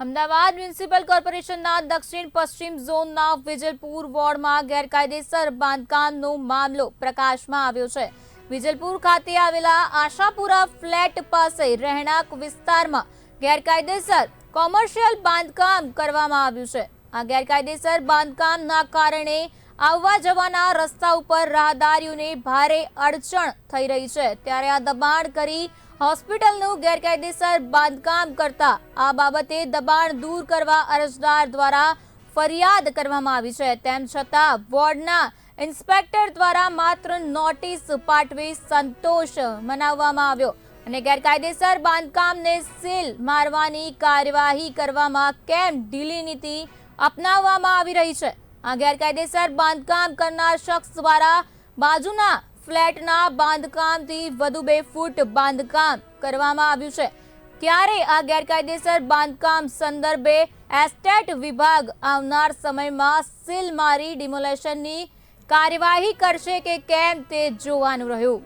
Ahmedabad municipal કોર્પોરેશનના દક્ષિણ પશ્ચિમ ઝોનના વિજલપુર વોર્ડમાં ગેરકાયદેસર બાંધકામનો મામલો પ્રકાશમાં આવ્યો છે. વિજલપુર ખાતે આવેલા આશાપુરા ફ્લેટ પાસે રહેણાંક વિસ્તારમાં ગેરકાયદેસર કોમર્શિયલ બાંધકામ કરવામાં આવ્યું છે. આ ગેરકાયદેસર બાંધકામના કારણે આવવા જવાના રસ્તા ઉપર રાહદારીઓને ભારે અડચણ થઈ રહી છે. ત્યારે આ દબાણ કરી હોસ્પિટલનું ગેરકાયદેસર બાંધકામ કરતા આ બાબતે દબાણ દૂર કરવા અરજદાર દ્વારા ફરિયાદ કરવામાં આવી છે. તેમ છતાં વોર્ડના ઇન્સ્પેક્ટર દ્વારા માત્ર નોટિસ પાઠવી સંતોષ મનાવવામાં આવ્યો અને ગેરકાયદેસર બાંધકામને સીલ મારવાની કાર્યવાહી કરવામાં કેમ ઢીલી નીતિ અપનાવવામાં આવી રહી છે? આ ગેરકાયદેસર બાંધકામ કરનાર શખ્સ દ્વારા બાજુના ફ્લેટના બાંધકામથી વધુ બે ફૂટ બાંધકામ કરવામાં આવ્યું છે. ત્યારે આ ગેરકાયદેસર બાંધકામ સંદર્ભે એસ્ટેટ વિભાગ આવનાર સમયમાં સીલ મારી ડિમોલેશનની કાર્યવાહી કરશે કે કેમ તે જોવાનું રહ્યું.